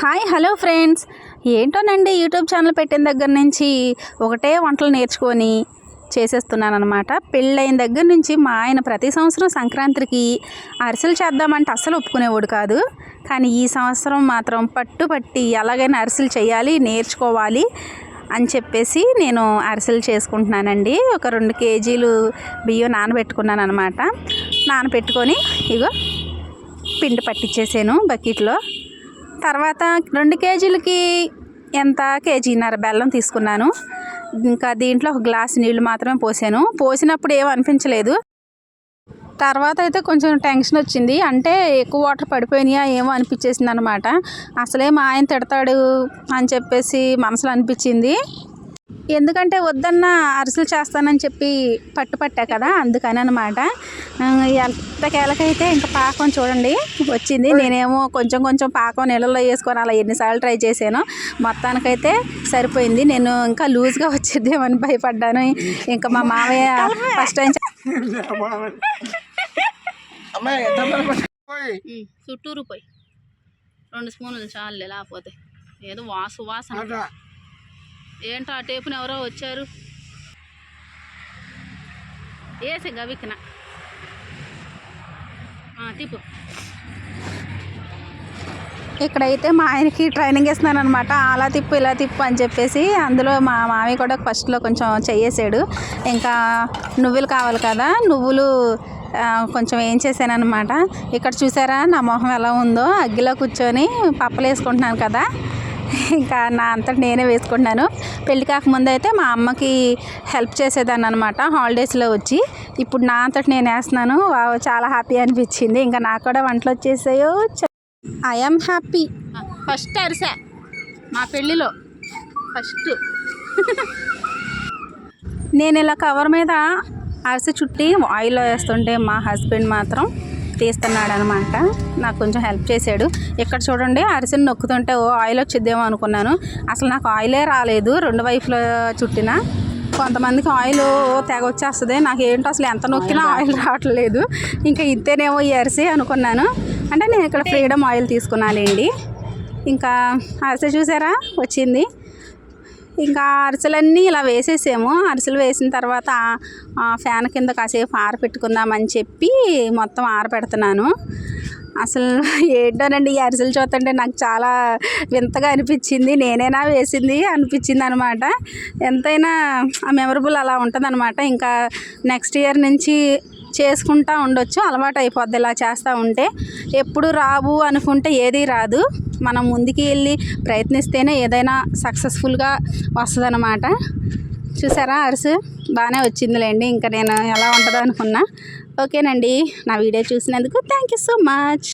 Hi hello friends. ఏంటోనండి YouTube channel పెట్టిన దగ్గర నుంచి ఒకటే వంటలు నేర్చుకొని చేసేస్తున్నాను పెళ్ళైన దగ్గర నుంచి మా ఆయన ప్రతి సంవత్సరం సంక్రాంతికి అరిసెలు చేద్దామంటే అస్సలు ఒప్పుకునేవాడు కాదు. కానీ ఈ సంవత్సరం మాత్రం పట్టుపట్టి ఎలాగైనా అరిసెలు చేయాలి నేర్చుకోవాలి అని చెప్పేసి నేను అరిసెలు చేసుకుంటున్నానండి. ఒక రెండు కేజీలు బియ్యం నానబెట్టుకున్నాను అనమాట నానబెట్టుకొని ఇగో పిండి పట్టించేసాను బకెట్లో. తర్వాత రెండు కేజీలకి ఎంత? కేజీన్నర బెల్లం తీసుకున్నాను. ఇంకా దీంట్లో ఒక గ్లాస్ నీళ్ళు మాత్రమే పోసాను. పోసినప్పుడు ఏం అనిపించలేదు. తర్వాత అయితే కొంచెం టెన్షన్ వచ్చింది. అంటే ఎక్కువ వాటర్ పడిపోయినాయా ఏమో అనిపించేసింది అనమాట అసలే మా ఆయన తిడతాడు అని చెప్పేసి మనసులో అనిపించింది. ఎందుకంటే వద్దన్న అరిసెలు చేస్తానని చెప్పి పట్టుపట్టా కదా అందుకని అనమాట ఎంతకేలకైతే ఇంకా పాకం చూడండి వచ్చింది. నేనేమో కొంచెం కొంచెం పాకం నీళ్ళలో వేసుకొని అలా ఎన్నిసార్లు ట్రై చేశాను. మొత్తానికైతే సరిపోయింది. నేను ఇంకా లూజ్గా వచ్చేద్దేమని భయపడ్డాను. ఇంకా మా మావయ్య ఫస్ట్ టైం ఎంత. చుట్టూరు పోయి. రెండు స్పూన్లు చాలులే లేకపోతే. ఏదో వాసు వాసన. ఏంటో ఆ టేపుని ఎవరో వచ్చారు. వేసి గవికిన తిప్పు. ఇక్కడైతే మా ఆయనకి ట్రైనింగ్ ఇస్తున్నాను అనమాట అలా తిప్పు ఇలా తిప్పు అని చెప్పేసి అందులో మా మామయ్య కూడా ఫస్ట్లో కొంచెం చెయ్యేసాడు ఇంకా నువ్వులు కావాలి కదా నువ్వులు కొంచెం ఏం చేశానమాట ఇక్కడ చూసారా నా మొహం ఎలా ఉందో. అగ్గిలో కూర్చొని పప్పలు వేసుకుంటున్నాను కదా. ఇంకా నా అంతటి నేనే వేసుకుంటున్నాను పెళ్ళి కాకముందు అయితే మా అమ్మకి హెల్ప్ చేసేదాన్ని అనమాట హాలిడేస్లో వచ్చి. ఇప్పుడు నా అంతటి నేను వేస్తున్నాను. వావ్, చాలా హ్యాపీ అనిపించింది. ఇంకా నాకు కూడా వంటలు వచ్చేసాయో ఐఎమ్ హ్యాపీ ఫస్ట్ అరిసె మా పెళ్ళిలో. ఫస్ట్. నేను ఇలా కవర్ మీద అరిసె చుట్టి ఆయిల్లో వేస్తుంటే మా హస్బెండ్ మాత్రం తీస్తున్నాడు అనమాట నాకు కొంచెం హెల్ప్ చేశాడు. ఇక్కడ చూడండి అరిసెని నొక్కుతుంటే ఓ ఆయిల్ వచ్చిద్దేమో అనుకున్నాను. అసలు నాకు ఆయిలే రాలేదు రెండు వైపులో చుట్టిన. కొంతమందికి ఆయిల్ తెగ వచ్చేస్తుంది. నాకు ఏంటో అసలు ఎంత నొక్కినా ఆయిల్ రావట్లేదు. ఇంకా ఇంతేనేమో ఈ అరిసె అనుకున్నాను. అంటే నేను ఇక్కడ ఫ్రీడమ్ ఆయిల్ తీసుకున్నానండి. ఇంకా అరిసె చూసారా? వచ్చింది. ఇంకా అరిసెలన్నీ ఇలా వేసేసాము. అరిసెలు వేసిన తర్వాత ఆ ఫ్యాన్ కింద కాసేపు ఆరపెట్టుకుందామని చెప్పి మొత్తం ఆరపెడుతున్నాను. అసలు ఏంటోనండి ఈ అరిసెలు చూస్తుంటే నాకు చాలా వింతగా అనిపించింది. నేనేనా వేసింది అనిపించింది అనమాట ఎంతైనా ఆ మెమరబుల్ అలా ఉంటుంది ఇంకా నెక్స్ట్ ఇయర్ నుంచి చేసుకుంటా ఉండొచ్చు. అలవాటు అయిపోద్ది ఇలా చేస్తూ ఉంటే. ఎప్పుడు రావు అనుకుంటే ఏది రాదు. మనం ముందుకు వెళ్ళి ప్రయత్నిస్తేనే ఏదైనా సక్సెస్ఫుల్గా వస్తుందన్నమాట. చూసారా అరుసు? బాగానే వచ్చిందిలేండి. ఇంకా నేను ఎలా ఉంటుందో అనుకున్నా. ఓకేనండి. నా వీడియో చూసినందుకు థ్యాంక్ యూ సో మచ్.